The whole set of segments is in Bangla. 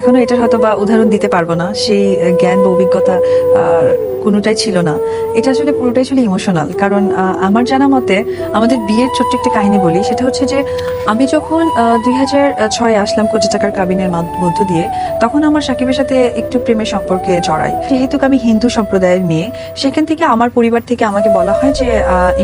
এখনও এটা হয়তো বা উদাহরণ দিতে পারব না। সেই জ্ঞান বা অভিজ্ঞতা কোনোটাই ছিল না। এটা আসলে পুরোটাই ছিল ইমোশনাল কারণ আমার জানা মতে আমাদের বিয়ের ছোট্ট একটা কাহিনী বলি, সেটা হচ্ছে যে আমি যখন দুই হাজার ছয়ে আসলাম কোটি টাকার কাবিনের মধ্য দিয়ে, তখন আমার সাকিবের সাথে একটু প্রেমের সম্পর্কে জড়াই। যেহেতু আমি হিন্দু সম্প্রদায়ের মেয়ে, সেখান থেকে আমার পরিবার থেকে আমাকে বলা হয় যে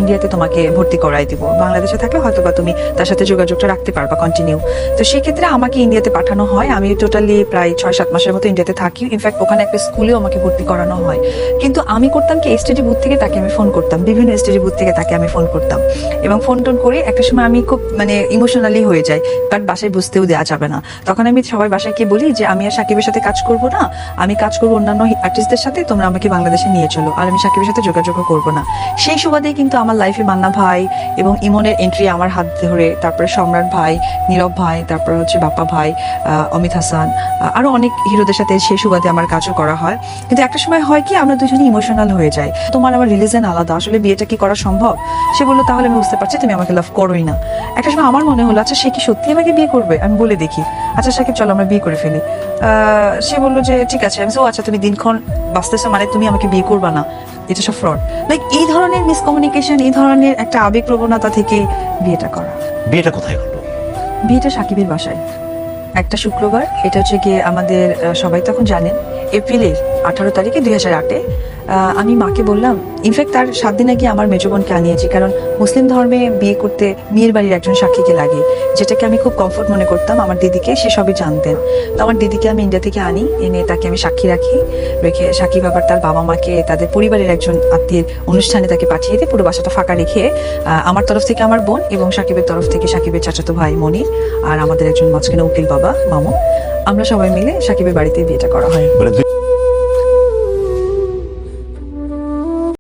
ইন্ডিয়াতে তোমাকে ভর্তি করাই দিব। বাংলাদেশে থাকলে হয়তো বা তুমি তার সাথে যোগাযোগটা রাখতে পারবা কন্টিনিউ তো সেক্ষেত্রে আমাকে ইন্ডিয়াতে পাঠানো হয়। আমি টোটালি প্রায় ছয় সাত মাসের মতো ইন্ডিয়াতে থাকি। ইনফ্যাক্ট ওখানে একটা স্কুলেও আমাকে ভর্তি করানো হয়। কিন্তু আমি করতাম কি এসটিডি বুথ থেকে তাকে আমি ফোন করতাম। বিভিন্ন এসটিডি বুথ থেকে তাকে আমি ফোন করতাম। এবং ফোন টোন করে একটা সময় আমি খুব মানে ইমোশনালি হয়ে যাই বাট বাসায় বুঝতেও দেওয়া যাবে না। তখন আমি সবাই বাসায় গিয়ে বলি যে, আমি আর সাকিবের সাথে কাজ করব না। আমি কাজ করব অন্যান্য আর্টিস্টদের সাথে, তোমরা আমাকে বাংলাদেশে নিয়ে চলো। আর আমি সাকিবের সাথে যোগাযোগও করব না। সেই সুবাদেই কিন্তু আমার লাইফে মান্না ভাই এবং ইমনের এন্ট্রি আমার হাত ধরে, তারপরে সম্রাট ভাই, নীরব ভাই, তারপর হচ্ছে বাপ্পা ভাই অমিত হাসান আরও অনেক হিরোদের সাথে সেই সুবাদে আমার কাজও করা হয়। কিন্তু একটা সময় হয় কি, আমরা দুজনে ইমোশনাল হয়ে যাই তোমার আমার রিলিজন আলাদা আসলে বিয়েটা কি করা সম্ভব? সে বলল তাহলে আমি বুঝতে পারছি তুমি আমাকে লাভ করোই না। একটা সময় আমার মনে হলো আচ্ছা সে কি সত্যি আমাকে বিয়ে করবে? আমি বলে দেখি। আচ্ছা সাকিব চলো আমরা বিয়ে করে ফেলি। সে বলল যে ঠিক আছে। আমি ও আচ্ছা তুমি দিনক্ষণ বাঁচতেছো মানে তুমি আমাকে বিয়ে করবা না। এটা সব ফ্রড লাইক এই ধরনের মিসকমিউনিকেশন এই ধরনের একটা আবেগ প্রবণতা থেকে বিয়েটা করা। বিয়েটা কোথায় হলো? বিয়েটা সাকিবের বাসায়। একটা শুক্রবার, এটা হচ্ছে গিয়ে আমাদের সবাই তখন জানেন, এপ্রিলের আঠারো তারিখে দুই হাজার আটে আমি মাকে বললাম ইনফ্যাক্ট তার সাত দিন আগে আমার মেজো বোনকে আনিয়েছি, কারণ মুসলিম ধর্মে বিয়ে করতে মেয়ের বাড়ির একজন সাক্ষীকে লাগে। যেটাকে আমি খুব কমফোর্ট মনে করতাম, আমার দিদিকে, সে সবই জানতেন। তো আমার দিদিকে আমি ইন্ডিয়া থেকে আনি, এনে তাকে আমি সাক্ষী রাখি, রেখে সাক্ষী বাবার তার বাবা মাকে, তাদের পরিবারের একজন আত্মীয়ের অনুষ্ঠানে তাকে পাঠিয়ে দিয়ে পুরো বাসাটা ফাঁকা রেখে আমার তরফ থেকে আমার বোন এবং সাকিবের তরফ থেকে সাকিবের চাচাতো ভাই মনির আর আমাদের একজন মাঝখানে উকিল বাবা মামু। আমরা সবাই মিলে সাকিবের বাড়িতে বিয়েটা করা হয়। মানে